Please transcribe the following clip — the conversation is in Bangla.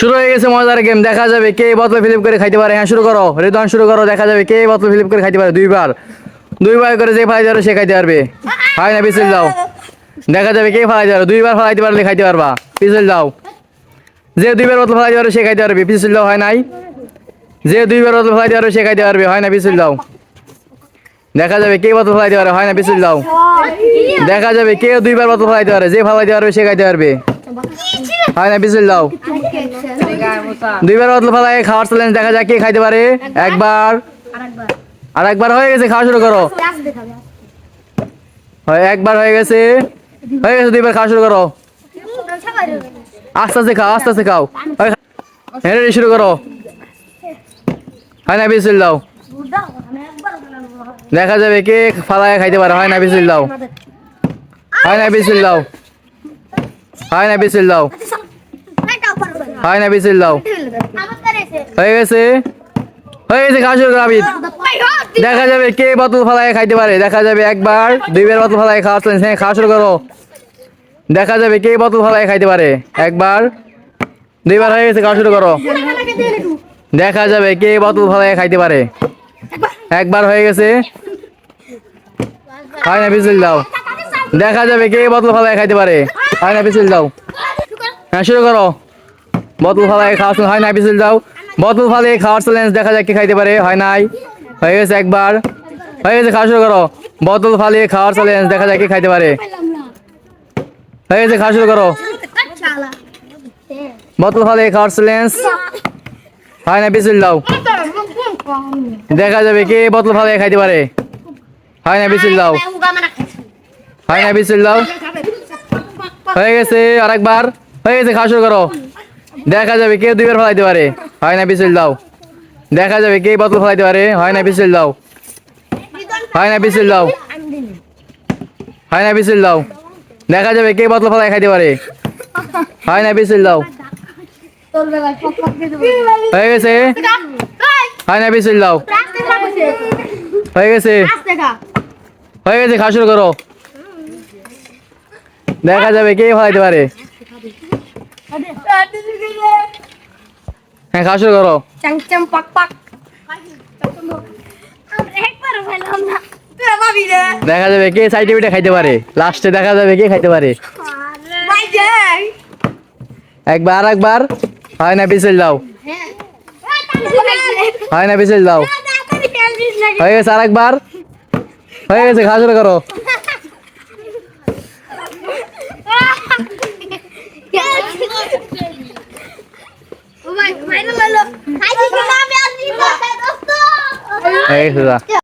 শুরু হয়ে গেছে মজার গেম দেখা যাবে কে বোতল ফিলিপ করে খাইতে পারে। হ্যাঁ শুরু করো। রিদন শুরু করো দেখা যাবে কে বোতল ফিলিপ করে খাইতে পারে। দুইবার। দুইবার করে যে ফালাইতে পারবে সে খাইতে পারবে। হয় না পিছল দাও দেখা যাবে কে ফালাইতে পারবে দুইবার ফালাইতে পারলে খাইতে পারবা। পিছল দাও যে দুইবার বোতল ফালাইতে পারবে সে খাইতে পারবে। পিছল দাও হয় নাই? যে দুইবার বোতল ফালাইতে পারবে সে খাইতে পারবে। হয় না পিছল দাও দেখা যাবে কে বোতল ফালাইতে পারে হয় না পিছল দাও দেখা যাবে কে দুইবার বোতল ফালাইতে পারে যে ফালাইতে পারবে সে খাইতে পারবে। হয় না পিছল দাও দুইবার বোতল ফালাই খাওয়ার চ্যালেঞ্জ দেখা যাক কে খাইতে পারে। একবার। আর একবার হয়ে গেছে খাওয়া শুরু করো। হয় একবার হয়ে গেছে। হয়ে গেছে দুইবার খাওয়া শুরু করো। আস্তে আস্তে খাও আস্তে আস্তে খাও। হয়, শুরু করো। হয় না বিসিল দাও দেখা যাবে কে ফালায় খাইতে পারে। হয় না বিসিল দাও হয় না বিসিল দাও হয় না বিসিল দাও হয় না বিসিল দাও। হয়ে গেছে? হয়ে গেছে খাওয়া শুরু দেখা যাবে কে বোতল ফালায় খাইতে পারে। দেখা যাবে একবার দুইবার বোতল ফালায় খাওয়া হ্যাঁ খাওয়া শুরু করো দেখা যাবে কে বোতল ফালায় খাইতে পারে। একবার, দুইবার হয়ে গেছে খাওয়া শুরু করো দেখা যাবে কে বোতল ফালায় খাইতে পারে। একবার হয়ে গেছে। হয় না পিছল দাও। দেখা যাবে কে বোতল ফালায় খাইতে পারে। হয় না পিছল দাও। হ্যাঁ শুরু করো বোতল ফালায় খাওয়া হয় না, পিছল দাও বোতল ফালিয়ে খাওয়ার চ্যালেঞ্জ দেখা যাক কে খাইতে পারে, হয় নাই? হয়ে গেছে একবার। হয়ে গেছে, খাওয়া শুরু করো। বোতল ফালিয়ে খাওয়ার চ্যালেঞ্জ দেখা যাক কি খাইতে পারে। হয়ে গেছে, খাওয়া শুরু করো। বোতল ফালিয়ে খাওয়ার চ্যালেঞ্জ হয় না, পিছল দাও দেখা যাবে কে বোতল ফালিয়ে খাইতে পারে। হয় না, পিছল দাও হয় না, পিছল দাও হয়ে গেছে, আরেকবার। হয়ে গেছে, খাওয়া শুরু করো। দেখা যাবে কে দুইবার ফেলাইতে পারে। হয় না, পিছল দাও। দেখা যাবে কে বোতল ফেলাইতে পারে। হয় না, পিছল দাও। হয় না, পিছল দাও। হয় না, পিছল দাও। দেখা যাবে কে বোতল ফেলাই খাইতে পারে। হয় না, পিছল দাও। হয়ে গেছে? হয় না, পিছল দাও। হয়ে গেছে? হয়ে গেছে খাওয়া শুরু করো। দেখা যাবে কে ফেলাইতে পারে। হ্যাঁ খাওয়া শুরু করো। চাং চাং পাক পাক। দেখা যাবে কে সাইডে পিঠে খাইতে পারে। লাস্টে দেখা যাবে কে খাইতে পারে। একবার একবার হয় না পিছল দাও। হয় না পিছল দাও। হয়ে গেছে আর একবার হয়ে গেছে খাওয়া শুরু করো। ভাই ফাইনাল হলো খাইছি কি না আমি আর নিব দোস্ত হয়ে গেছে যা।